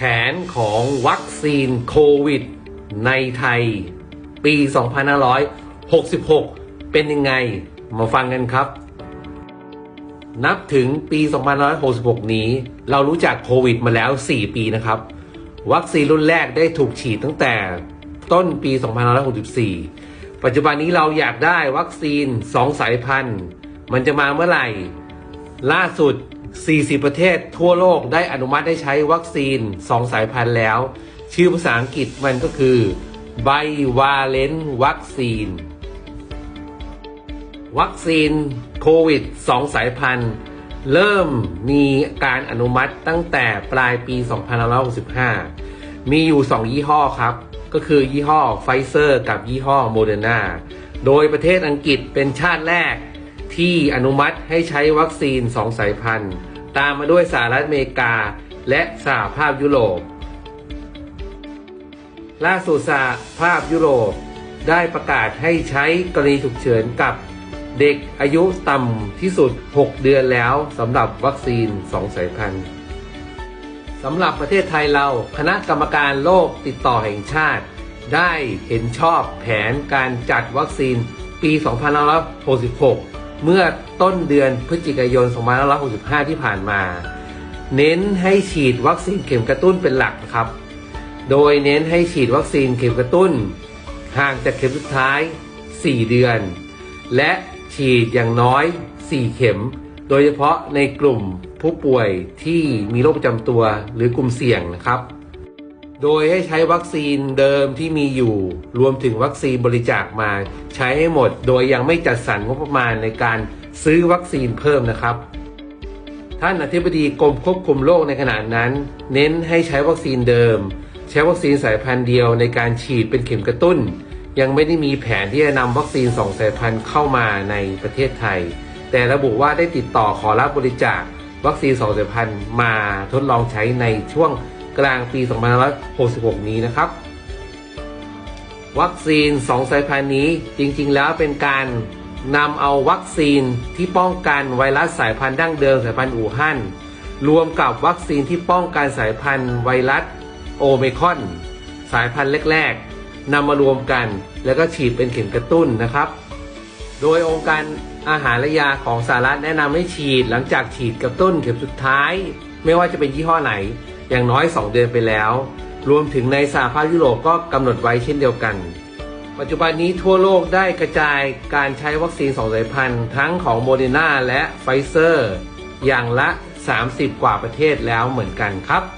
แผนของวัคซีนโควิด ในไทย ปี 2566 เป็นยังไง มาฟังกันครับ นับถึงปี 2566 นี้ เรารู้จักโควิดมาแล้ว 4 ปีนะครับ วัคซีนรุ่นแรกได้ถูกฉีดตั้งแต่ต้นปี 2564 ปัจจุบันนี้เราอยากได้วัคซีน 2 สายพันธุ์ มันจะมาเมื่อไหร่ ล่าสุด 40 ประเทศทั่วโลกได้อนุมัติได้ใช้วัคซีน 2 สายพันธุ์แล้ว ชื่อภาษาอังกฤษมันก็คือ bivalent วัคซีน วัคซีนโควิด 2 สายพันธุ์ เริ่มมีการอนุมัติตั้งแต่ปลายปี 2565 มีอยู่ 2 ยี่ห้อครับ ก็คือยี่ห้อไฟเซอร์กับยี่ห้อโมเดอร์นาโดยประเทศอังกฤษเป็นชาติแรก ที่อนุมัติให้ใช้วัคซีน 2 สายพันธุ์ ตามมาด้วยสหรัฐอเมริกา และสหภาพยุโรป ล่าสุดสหภาพยุโรป ได้ประกาศให้ใช้กรณีฉุกเฉินกับเด็กอายุต่ำที่สุด 6 เดือนแล้วสำหรับวัคซีน 2 สายพันธุ์สำหรับประเทศไทยเราคณะกรรมการโรคติดต่อแห่งชาติ ได้เห็นชอบแผนการจัดวัคซีนปี 2566 เมื่อต้นเดือนพฤศจิกายน 2565 ที่ผ่านมา เน้นให้ฉีดวัคซีนเข็มกระตุ้นเป็นหลักนะครับ โดยเน้นให้ฉีดวัคซีนเข็มกระตุ้น ห่างจากเข็มสุดท้าย 4 เดือน และฉีดอย่างน้อย 4 เข็ม โดยเฉพาะในกลุ่มผู้ป่วยที่มีโรคประจำตัวหรือกลุ่มเสี่ยงนะครับ โดยให้ใช้วัคซีนเดิมที่มีอยู่ รวมถึงวัคซีนบริจาคมา ใช้ให้หมด โดยยังไม่จัดสรรงบประมาณในการซื้อวัคซีนเพิ่มนะครับ ท่านอธิบดีกรมควบคุมโรคในขณะนั้น เน้นให้ใช้วัคซีนเดิม ใช้วัคซีนสายพันธุ์เดียวในการฉีดเป็นเข็มกระตุ้น ยังไม่ได้มีแผนที่จะนำวัคซีนสองสายพันธุ์เข้ามาในประเทศไทย แต่ระบุว่าได้ติดต่อขอรับบริจาควัคซีนสองสายพันธุ์มาทดลองใช้ในช่วง กลางปี 2566 นี้นะครับ วัคซีน 2 สายพันธุ์นี้จริงๆ แล้วเป็นการนำเอาวัคซีนที่ป้องกันไวรัสสายพันธุ์ดั้งเดิมสายพันธุ์อู่ฮั่นรวมกับวัคซีนที่ป้องกันสายพันธุ์ไวรัสโอเมคอน สายพันธุ์แรกๆนำมารวมกัน แล้วก็ฉีดเป็นเข็มกระตุ้นนะครับ โดยองค์การอาหารและยาของสหรัฐแนะนำให้ฉีดหลังจากฉีดกระตุ้นเข็มสุดท้าย ไม่ว่าจะเป็นยี่ห้อไหน อย่างน้อย 2 เดือนไปแล้ว รวมถึงในสหภาพยุโรปก็กำหนดไว้เช่นเดียวกัน ปัจจุบันนี้ทั่วโลกได้กระจายการใช้วัคซีน2สายพันธุ์ทั้งของโมเดอร์นาและไฟเซอร์ อย่างละ 30 กว่าประเทศแล้วเหมือนกันครับ